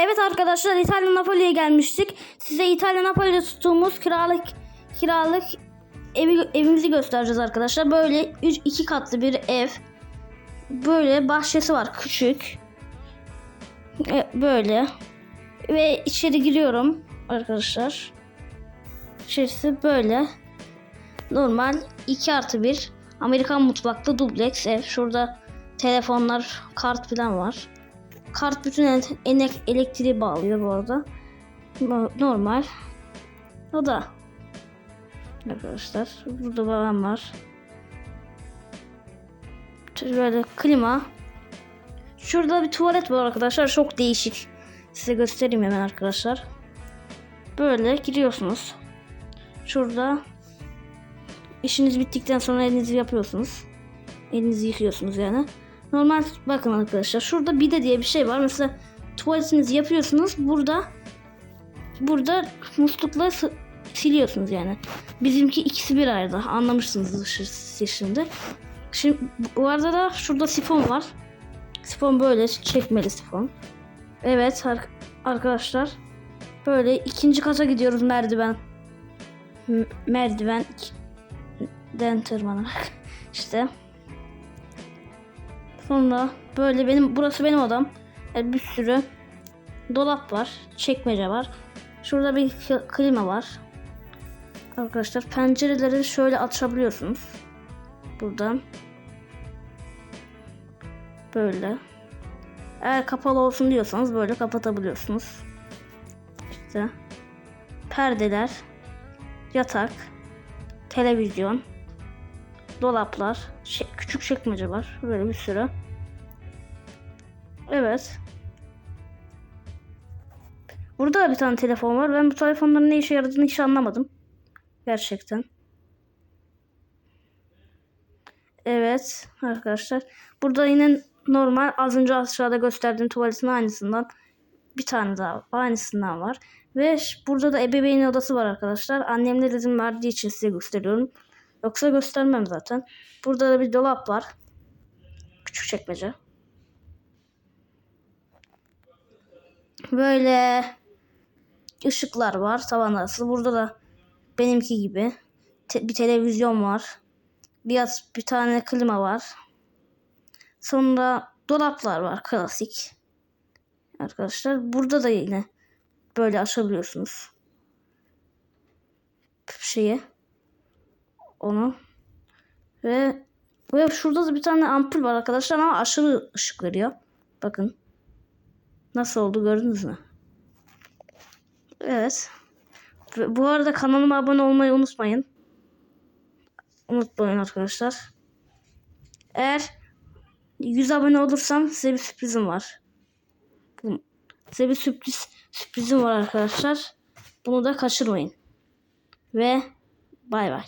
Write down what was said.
Evet arkadaşlar İtalya Napoli'ye gelmiştik. Size İtalya Napoli'de tuttuğumuz kiralık kiralık evi, evimizi göstereceğiz arkadaşlar. Böyle 3 2 katlı bir ev. Böyle bahçesi var küçük. E, Böyle. Ve içeri giriyorum arkadaşlar. İçerisi böyle. Normal 2 artı 1 Amerikan mutfakta dubleks ev. Şurada telefonlar, kart falan var. Kart bütün elektriği bağlıyor bu arada. No- Normal. O da. Arkadaşlar burada babam var. Böyle klima. Şurada bir tuvalet var arkadaşlar. Çok değişik. Size göstereyim hemen arkadaşlar. Böyle giriyorsunuz. Şurada işiniz bittikten sonra elinizi yapıyorsunuz. Elinizi yıkıyorsunuz yani. Normal bakın arkadaşlar şurada bide diye bir şey var. Mesela tuvaletinizi yapıyorsunuz. Burada burada muslukla siliyorsunuz yani. Bizimki ikisi bir arada. Anlamışsınız siz şimdi. Şimdi bu arada da şurada sifon var. Sifon böyle çekmeli sifon. Evet ar- arkadaşlar. Böyle ikinci kata gidiyoruz merdiven. M- merdiven den tırmanarak. İşte. Sonra böyle benim burası benim odam. Yani bir sürü dolap var, çekmece var. Şurada bir kli- klima var. Arkadaşlar pencereleri şöyle açabiliyorsunuz. Buradan. Böyle. Eğer kapalı olsun diyorsanız böyle kapatabiliyorsunuz. İşte perdeler, yatak, televizyon, dolaplar, şey- küçük çekmece var. Böyle bir sürü. Evet. Burada da bir tane telefon var. Ben bu telefonların ne işe yaradığını hiç anlamadım. Gerçekten. Evet arkadaşlar. Burada yine normal az önce aşağıda gösterdiğim tuvaletin aynısından bir tane daha aynısından var. Ve burada da ebeveyn odası var arkadaşlar. Annemler izin verdiği için size gösteriyorum. Yoksa göstermem zaten. Burada da bir dolap var. Küçük çekmece. Böyle ışıklar var tavan arası. Burada da benimki gibi te- bir televizyon var. Biraz bir tane klima var. Sonra dolaplar var klasik. Arkadaşlar burada da yine böyle açabiliyorsunuz. Şeyi onu ve ve şurada da bir tane ampul var arkadaşlar ama aşırı ışık veriyor. Bakın. Nasıl oldu gördünüz mü? Evet. Ve Bu arada kanalıma abone olmayı unutmayın. Unutmayın arkadaşlar. Eğer 100 abone olursam size bir sürprizim var. Size bir sürpriz sürprizim var arkadaşlar. Bunu da kaçırmayın. Ve bay bay.